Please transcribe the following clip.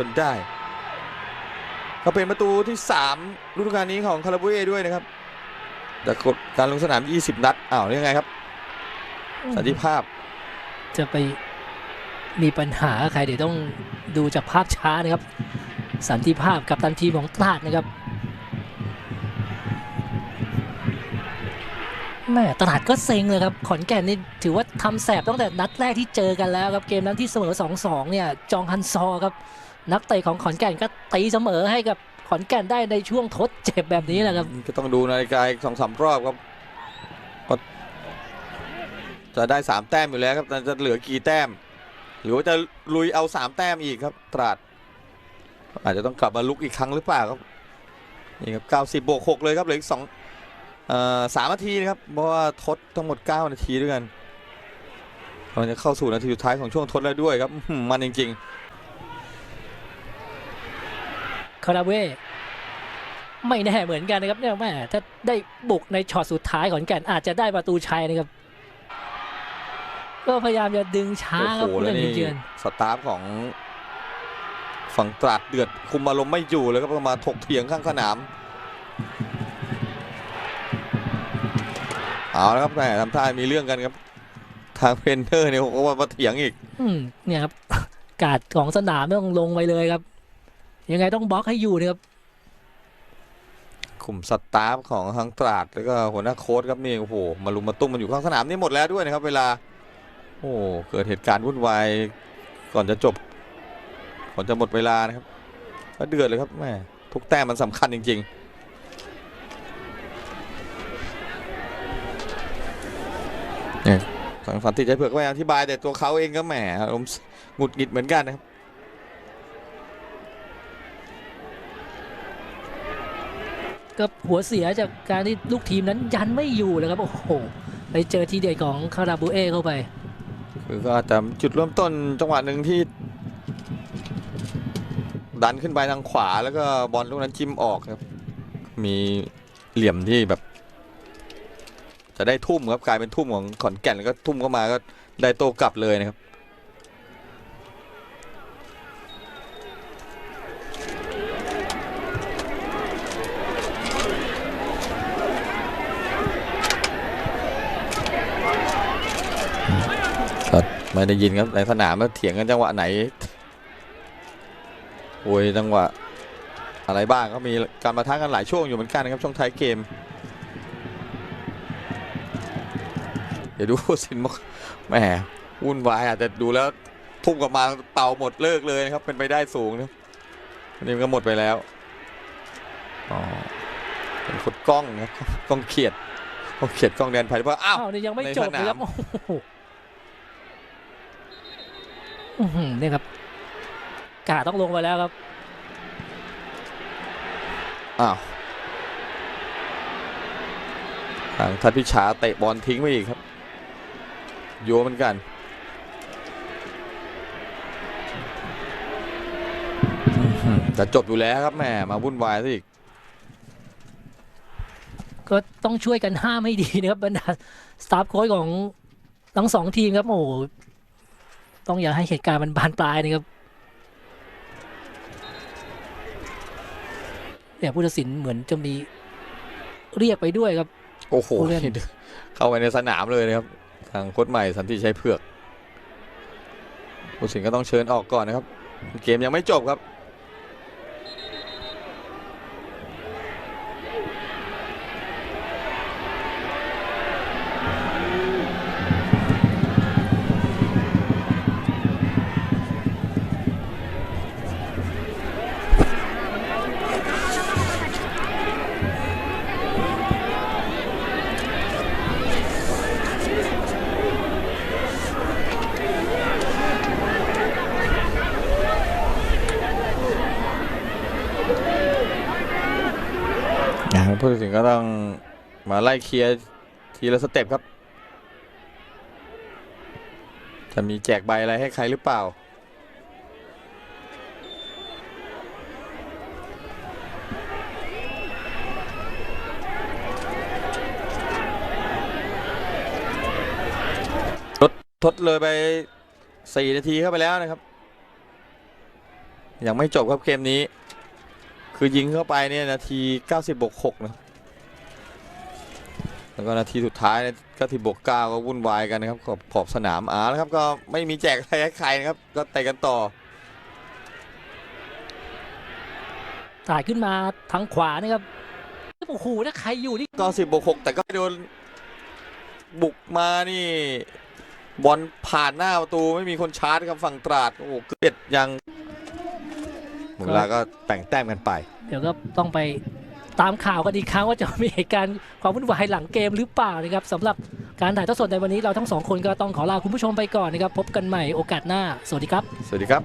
จนได้ ก็เป็นประตูที่ 3 ฤดูกาลนี้ของคาราบูเอด้วยนะครับแต่กฎการลงสนาม 20 นัดอ้าวนี่ยังไงครับ สันติภาพ จะไปมีปัญหาใครเดี๋ยวต้องดูจากภาพช้านะครับ สันติภาพกับตันทีมของตราดนะครับแม่ตราดก็เซ็งเลยครับ ขอนแก่นนี่ถือว่าทำแสบตั้งแต่นัดแรกที่เจอกันแล้วครับ เกมนั้นที่เสมอ 2-2 เนี่ย จองฮันซอครับ นักเตะของขอนแก่นก็ตีเสมอให้กับขอนแก่นได้ในช่วงทดเจ็บแบบนี้แหละครับ ก็ต้องดูนาฬิกาสองสามรอบครับก็จะได้สามแต้มอยู่แล้วครับแต่จะเหลือกี่แต้ม หรือว่าจะลุยเอาสามแต้มอีกครับ ตราด อาจจะต้องกลับมาลุกอีกครั้งหรือเปล่าครับนี่ครับเก้าสิบบวกหกเลยครับเหลืออีกสองสามนาทีนะครับเพราะว่าทดทั้งหมดเก้านาทีด้วยกันเราจะเข้าสู่นาทีสุดท้ายของช่วงทดแล้วด้วยครับมันจริง คาราเว่ไม่แน่เหมือนกันนะครับเนี่ยแม่ถ้าได้บุกในช็อตสุดท้ายขอนแก่นอาจจะได้ประตูชัยนะครับ ก็พยายามจะดึงๆช้าโอ้ครับโหผู้แล้วเล่นนี่ทีมเยือนสตาฟของฝั่งตราดเดือดคุมอารมณ์ไม่อยู่เลยครับก็มาถกเถียงข้างสนามเอาแล้วครับแหมทำท่ามีเรื่องกันครับ ทางเพนเทอร์เนี่ยเขาก็มาเถียงอีก อืมเนี่ยครับกาดของสนามต้องลงไปเลยครับ ยังไงต้องบล็อกให้อยู่นะครับกลุ่มสตาฟของทางตราดแล้วก็หัวหน้าโค้ชครับนี่โอ้โหมาลุมมาตุ้มมันอยู่ข้างสนามนี่หมดแล้วด้วยนะครับ เวลา โอ้เกิดเหตุการณ์วุ่นวายก่อนจะจบ ก่อนจะหมดเวลานะครับก็เดือดเลยครับแม่ทุกแต้มมันสำคัญจริงๆเนี่ยสังสันติใจเผือกก็พยายามอธิบายแต่ตัวเขาเองก็แหมอารมณ์หงุดหงิดเหมือนกันนะครับ ก็หัวเสียจากการที่ลูกทีมนั้นยันไม่อยู่เลยครับโอ้โหไปเจอทีเด็ดของคาราบูเอเข้าไป คือก็อาจจะจุดเริ่มต้นจังหวะหนึ่งที่ ดันขึ้นไปทางขวาแล้วก็บอลลูกนั้นจิ้มออกครับ มีเหลี่ยมที่แบบ จะได้ทุ่มครับกลายเป็นทุ่มของขอนแก่นแล้วก็ทุ่มเข้ามาก็ได้โตกลับเลยนะครับ ก็ ไม่ได้ยินครับในสนามว่าเถียงกันจังหวะไหนโอ้ยจังหวะอะไรบ้างก็มีการมาท้ากันหลายช่วงอยู่เหมือนกันนะครับช่วงท้ายเกม เดี๋ยวดูสินมกแหมวุ่นวายอาจจะดูแล้วทุ่มกลับมาเป่าหมดเลิกเลยนะครับเป็นไปได้สูงนะอันนี้มันก็หมดไปแล้วอ๋อเป็นขุดกล้องนะครับกล้องเขียดกล้องเขียดกล้องแดนไผ่เพราะอ้าวอ้าวนี่ยังไม่ในจบสนามเลยครับโอ้โหอื้อหือ เนี่ยครับกาดต้องลงไปแล้วครับอ้าวทางทัดพิชาเตะบอลทิ้งไปอีกครับ โยนเหมือนกันอื้อหือจะจบอยู่แล้วครับแหม่มาวุ่นวายซะอีก ก็ต้องช่วยกันห้ามให้ดีนะครับบรรดาสตาฟโค้ชของทั้งสองทีมครับโอ้โห ต้องอย่าให้เหตุการณ์มันบานปลายนะครับเนี่ยผู้ตัดสินเหมือนจะมีเรียกไปด้วยครับ โอ้โหผู้เล่นเข้าไปในสนามเลยนะครับ ทางโค้ชใหม่สันติชัยเผือกผู้สินก็ต้องเชิญออกก่อนนะครับ เกมยังไม่จบครับ นะผู้ตัดสินก็ต้องมาไล่เคลียร์ทีละสเต็ปครับ จะมีแจกใบอะไรให้ใครหรือเปล่า ทดทดเลยไป4นาทีเข้าไปแล้วนะครับ ยังไม่จบครับเกมนี้ คือยิงเข้าไปเนี่ยนาที 90บวก6นะแล้วก็นาทีสุดท้ายเนี่ย90บวก9ก็วุ่นวายกันนะครับขอบขอบสนามอาแล้วครับก็ไม่มีแจกอะไรให้ใครนะครับ ก็เตะกันต่อถ่ายขึ้นมาทางขวานะครับโอ้โหถ้าใครอยู่นี่ก็สิบบวกหกแต่ก็โดนบุกมานี่บอลผ่านหน้าประตูไม่มีคนชาร์จครับฝั่งตราดโอ้โหเด็ดยังห มดเวลาก็แต่งแต้มกันไป เดี๋ยวก็ต้องไปตามข่าวกันอีกครั้งว่าจะมีเหตุการณ์ความวุ่นวายหลังเกมหรือเปล่านะครับสำหรับการถ่ายทอดสดในวันนี้เราทั้งสองคนก็ต้องขอลาคุณผู้ชมไปก่อนนะครับพบกันใหม่โอกาสหน้า สวัสดีครับ สวัสดีครับ